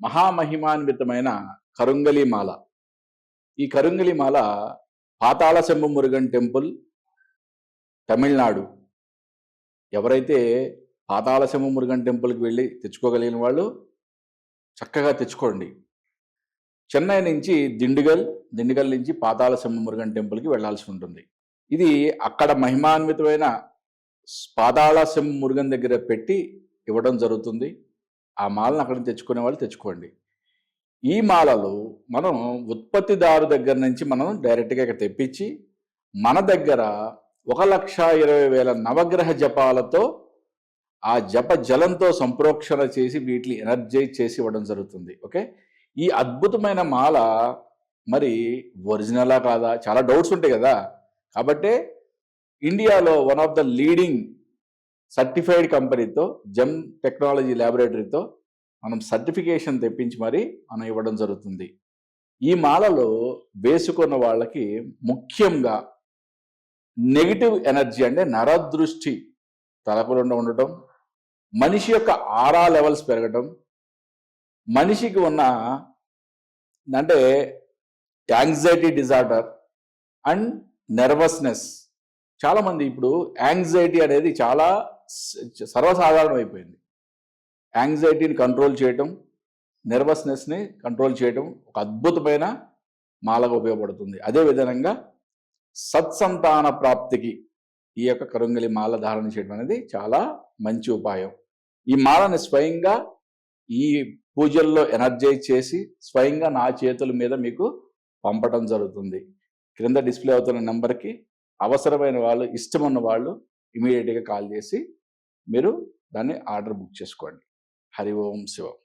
మహామహిమాన్వితమైన కరుంగలిమాల ఈ కరుంగలిమాల పాతాళ శంభు మురుగన్ టెంపుల్ తమిళనాడు. ఎవరైతే పాతాళ శంభు మురుగన్ టెంపుల్కి వెళ్ళి తెచ్చుకోగలిగిన వాళ్ళు చక్కగా తెచ్చుకోండి. చెన్నై నుంచి దిండుగల్ దిండుగల్ నుంచి పాతాళ శంభు మురుగన్ టెంపుల్కి వెళ్ళాల్సి ఉంటుంది. ఇది అక్కడ మహిమాన్వితమైన పాతాళ శంభు మురుగన్ దగ్గర పెట్టి ఇవ్వడం జరుగుతుంది. ఆ మాలను అక్కడ నుంచి తెచ్చుకునే వాళ్ళు తెచ్చుకోండి. ఈ మాలలు మనం ఉత్పత్తిదారు దగ్గర నుంచి మనం డైరెక్ట్గా ఇక్కడ తెప్పించి మన దగ్గర ఒక లక్ష ఇరవై వేల నవగ్రహ జపాలతో ఆ జప జలంతో సంప్రోక్షణ చేసి వీటిని ఎనర్జైజ్ చేసి ఇవ్వడం జరుగుతుంది. ఓకే? ఈ అద్భుతమైన మాల మరి ఒరిజినలా కాదా? చాలా డౌట్స్ ఉంటాయి కదా? కాబట్టే ఇండియాలో one of the leading certified కంపెనీతో జెమ్ టెక్నాలజీ ల్యాబొరేటరీతో మనం సర్టిఫికేషన్ తెప్పించి మరి మనం ఇవ్వడం జరుగుతుంది. ఈ మాలలో వేసుకున్న వాళ్ళకి ముఖ్యంగా నెగిటివ్ ఎనర్జీ అంటే నరదృష్టి తలపులుండ ఉండటం మనిషి యొక్క ఆరా లెవెల్స్ పెరగటం మనిషికి ఉన్న అంటే యాంగ్జైటీ డిజార్డర్ అండ్ నెర్వస్నెస్ చాలామంది ఇప్పుడు యాంగ్జైటీ అనేది చాలా సర్వసాధారణం అయిపోయింది. యాంగ్జైటీని కంట్రోల్ చేయటం నెర్వస్నెస్ని కంట్రోల్ చేయటం ఒక అద్భుతమైన మాలగా ఉపయోగపడుతుంది. అదే విధంగా సత్సంతాన ప్రాప్తికి ఈ యొక్క కరుంగలి మాల ధారణ చేయడం అనేది చాలా మంచి ఉపాయం. ఈ మాలని స్వయంగా ఈ పూజల్లో ఎనర్జైజ్ చేసి స్వయంగా నా చేతుల మీద మీకు పంపటం జరుగుతుంది. క్రింద డిస్ప్లే అవుతున్న నెంబర్కి అవసరమైన వాళ్ళు ఇష్టమున్న వాళ్ళు ఇమీడియట్గా కాల్ చేసి మీరు దాన్ని ఆర్డర్ బుక్ చేసుకోండి. హరి ఓం శివం.